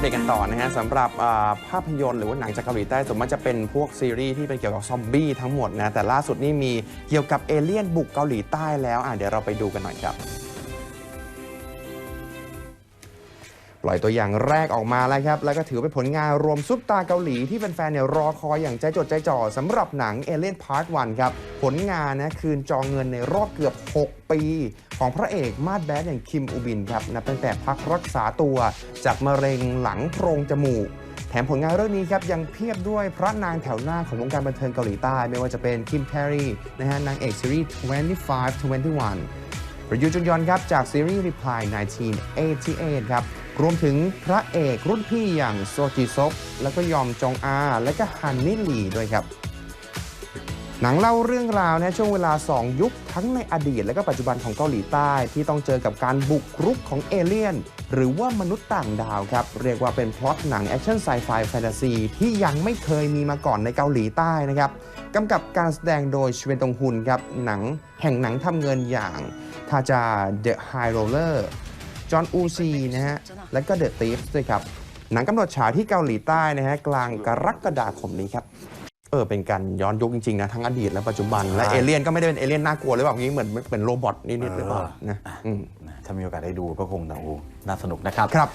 เดตกันต่อนะฮะสำหรับภาพยนตร์หรือว่าหนังจากเกาหลีใต้ส่วนมากจะเป็นพวกซีรีส์ที่เป็นเกี่ยวกับซอมบี้ทั้งหมดนะแต่ล่าสุดนี่มีเกี่ยวกับเอเลี่ยนบุกเกาหลีใต้แล้วอะเดี๋ยวเราไปดูกันหน่อยครับ ปล่อยตัวอย่างแรกออกมาแล้วครับ แล้วก็ถือเป็นผลงานรวมซุปตาเกาหลีที่แฟนๆเนี่ยรอคอยอย่างใจจดใจจ่อสำหรับหนัง Alien Part 1ครับ ผลงานนะคืนจองเงินในรอบเกือบ 6 ปี ของพระเอกมาดแบดอย่างคิมอูบินครับนับตั้งแต่พักรักษาตัว จากมะเร็งหลังโพรงจมูกแถมผลงานเรื่องนี้ครับยังเพียบด้วยพระนางแถวหน้าของวงการบันเทิงเกาหลีใต้ ไม่ว่าจะเป็นคิมแครีนะฮะนางเอกซีรีส์ 25 21ประยุจุนยอนครับจากซีรีส์ Reply 1988 ครับ รวมถึงพระเอกรุ่นพี่อย่างโซจิซก แล้วก็ยอมจองอา และก็ฮันนี่หลีด้วยครับ หนังเล่าเรื่องราวนะช่วงเวลา 2 ยุคทั้งในอดีต และก็ปัจจุบันของเกาหลีใต้ที่ต้องเจอกับการบุกรุกของเอเลี่ยน หรือว่ามนุษย์ต่างดาวครับ เรียกว่าเป็นพล็อตหนังแอคชั่นไซไฟแฟนตาซีที่ยังไม่เคยมีมาก่อนในเกาหลีใต้นะครับกำกับการแสดงโดยชเวนตงฮุนครับหนังแห่งหนังทำเงินอย่างทาจาเดอะไฮโรเลอร์ จอห์นอูซีนะฮะ และก็เดอะ i ีฟด้วยครับ หนังกำหนดฉายที่เกาหลีใต้นะฮะ กลางกรกฎาคมนี้ครับ เออ เป็นการย้อนยุคจริง ๆ นะ ทั้งอดีตและปัจจุบัน และใช่เอเลี่ยนก็ไม่ได้เป็นเอเลี่ยนน่ากลัวหรือเปล่าอย่างนี้เหมือนเป็นโรบอทนิดๆหรือเปล่านะอืมนะถ้ามีโอกาสได้ดูก็คงจะโอ้โหน่าสนุกนะครับครับ